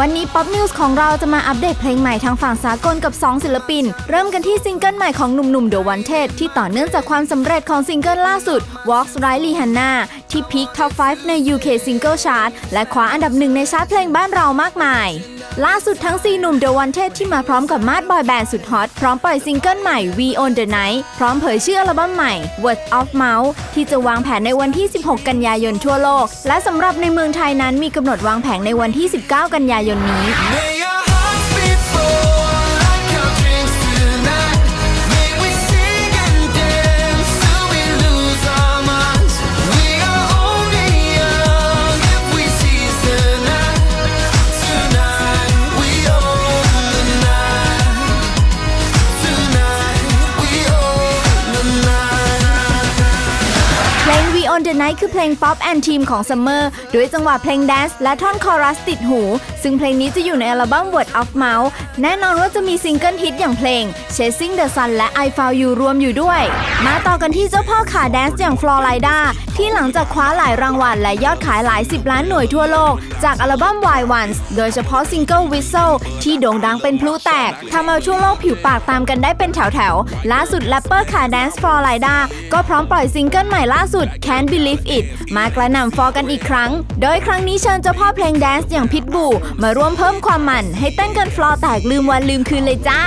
วันนี้ Pop News ของเราจะมาอัปเดตเพลงใหม่ทางฝั่งสากลกับ 2 ศิลปิน เริ่มกันที่ซิงเกิลใหม่ของหนุ่มๆ The Wanted ที่ต่อเนื่องจากความสำเร็จของซิงเกิลล่าสุด Walks Riley Hanna ที่พีค Top 5ใน UK Single Chart และคว้าอันดับหนึ่งในชาร์ตเพลงบ้านเรามากมาย ล่าสุดทั้ง 4 หนุ่ม The Wanted ที่มาพร้อมกับมาดบอยแบนด์สุดฮอต พร้อมปล่อยซิงเกิลใหม่ We On The Night พร้อมเผยชื่ออัลบั้มใหม่ Word of Mouth ที่จะวางแผนในวันที่ 16 กันยายนทั่วโลก และสำหรับในเมืองไทยนั้นมีกำหนดวางแผงในวันที่ 19 กันยายนนี้ On The Night คือเพลง Pop and Team ของ Summer ด้วยจังหวะเพลงแดนซ์และท่อนคอรัสติดหู ซึ่งเพลงนี้จะอยู่ในอัลบั้ม Word of Mouth แน่นอนว่าจะมีซิงเกิลฮิตอย่างเพลง Chasing the Sun และ I Found You รวมอยู่ด้วย มาต่อกันที่เจ้าพ่อขาแดนซ์อย่าง Florida ที่หลังจากคว้าหลายรางวัลและยอดขายหลาย10ล้านหน่วยทั่วโลก จากอัลบั้ม Why Once โดยเฉพาะซิงเกิล Whistle ที่โด่งดังเป็นพลุแตกทำเอาทั่วโลกผิวปากตามกันได้เป็นแถวๆ ล่าสุดแรปเปอร์ขาแดนซ์ Florida ก็พร้อมปล่อยซิงเกิลใหม่ล่าสุด Can't Believe It มากระหน่ำฟอร์กันอีกครั้ง โดยครั้งนี้เชิญเจ้าพ่อเพลงแดนซ์อย่างพิทบูมาร่วมเพิ่มความมันให้เต้นกันฟลอร์แตกลืมวันลืมคืนเลยจ้า